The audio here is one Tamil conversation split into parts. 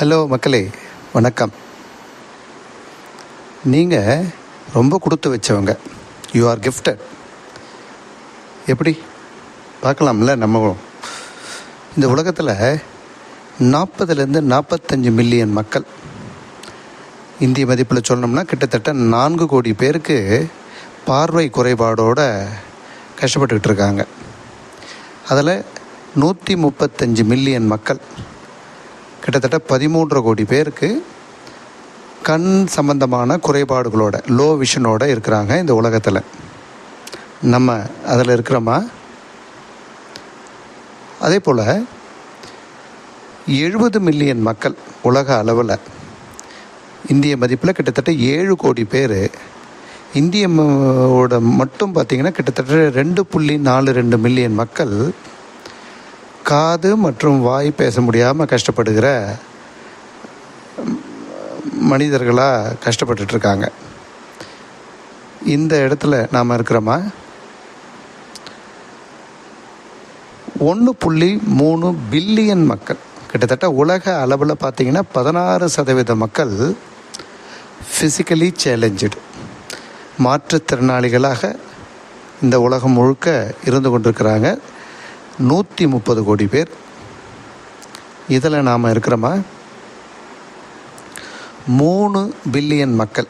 ஹலோ மக்களே வணக்கம். நீங்கள் ரொம்ப கொடுத்து வச்சவங்க. யூ ஆர் கிஃப்டட் எப்படி? பார்க்கலாம்ல நம்ம. இந்த உலகத்தில் நாற்பதுலேருந்து நாற்பத்தஞ்சு மில்லியன் மக்கள். இந்திய மதிப்பில் சொல்லணும்னா கிட்டத்தட்ட நான்கு கோடி பேருக்கு பார்வை குறைபாடோடு கஷ்டப்பட்டுக்கிட்டு இருக்காங்க. அதில் நூற்றி முப்பத்தஞ்சு மில்லியன் மக்கள் கிட்டத்தட்ட பதிமூன்றரை கோடி பேருக்கு கண் சம்பந்தமான குறைபாடுகளோட லோ விஷனோட இருக்கிறாங்க இந்த உலகத்தில். நம்ம அதில் இருக்கிறோமா? அதே போல் எழுபது மில்லியன் மக்கள் உலக அளவில் இந்திய மதிப்பில் கிட்டத்தட்ட ஏழு கோடி பேர் இந்திய ஓட மட்டும் பார்த்திங்கன்னா கிட்டத்தட்ட ரெண்டு புள்ளி நாலு ரெண்டு மில்லியன் மக்கள் காது மற்றும் வாய் பேச முடியாமல் கஷ்டப்படுகிற மனிதர்களாக கஷ்டப்பட்டுட்ருக்காங்க. இந்த இடத்துல நாம் இருக்கிறோமா? ஒன்று புள்ளி மூணு பில்லியன் மக்கள் கிட்டத்தட்ட உலக அளவில் பார்த்தீங்கன்னா பதினாறு சதவீத மக்கள் ஃபிசிக்கலி சேலஞ்சுடு மாற்றுத்திறனாளிகளாக இந்த உலகம் முழுக்க இருந்து கொண்டிருக்கிறாங்க. நூற்றி முப்பது கோடி பேர். இதில் நாம் இருக்கிறோமா? மூணு பில்லியன் மக்கள்.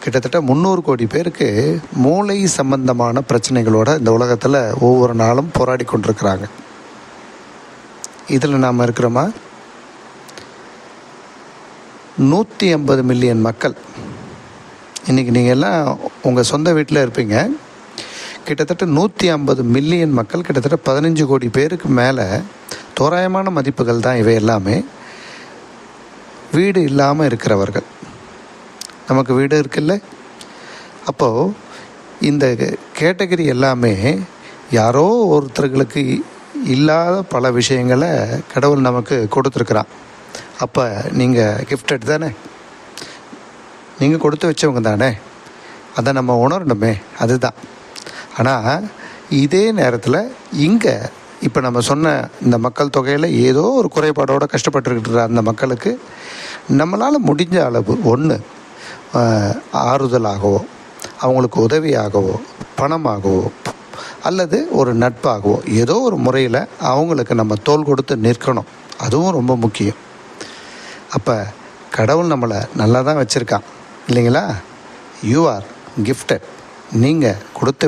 கிட்டத்தட்ட முந்நூறு கோடி பேருக்கு மூளை சம்பந்தமான பிரச்சனைகளோடு இந்த உலகத்தில் ஒவ்வொரு நாளும் போராடி கொண்டிருக்கிறாங்க. இதில் நாம் இருக்கிறோமா? நூற்றி ஐம்பது மில்லியன் மக்கள். இன்றைக்கி நீங்கள் எல்லாம் உங்கள் சொந்த வீட்டில் இருப்பீங்க. கிட்டத்தட்ட நூற்றி ஐம்பது மில்லியன் மக்கள் கிட்டத்தட்ட பதினஞ்சு கோடி பேருக்கு மேலே தோராயமான மதிப்புகள் தான் இவை எல்லாமே. வீடு இல்லாமல் இருக்கிறவர்கள். நமக்கு வீடு இருக்குல்ல? அப்போது இந்த கேட்டகரி எல்லாமே யாரோ ஒருத்தர்களுக்கு இல்லாத பல விஷயங்களை கடவுள் நமக்கு கொடுத்துருக்குறான். அப்போ நீங்கள் கிஃப்டட் தானே? நீங்கள் கொடுத்து வச்சவங்க தானே? அதை நம்ம உணரணுமே. அதுதான். ஆனால் இதே நேரத்தில் இங்கே இப்போ நம்ம சொன்ன இந்த மக்கள் தொகையில் ஏதோ ஒரு குறைபாடோடு கஷ்டப்பட்டுருக்கிற அந்த மக்களுக்கு நம்மளால் முடிஞ்ச அளவு ஒன்று ஆறுதலாகவோ அவங்களுக்கு உதவியாகவோ பணமாகவோ அல்லது ஒரு நட்பாகவோ ஏதோ ஒரு முறையில் அவங்களுக்கு நம்ம தோல் கொடுத்து நிற்கணும். அதுவும் ரொம்ப முக்கியம். அப்போ கடவுள் நம்மளை நல்லா தான் வச்சுருக்கான். இல்லைங்களா? யூ ஆர் கிஃப்டட் நீங்கள் கொடுத்து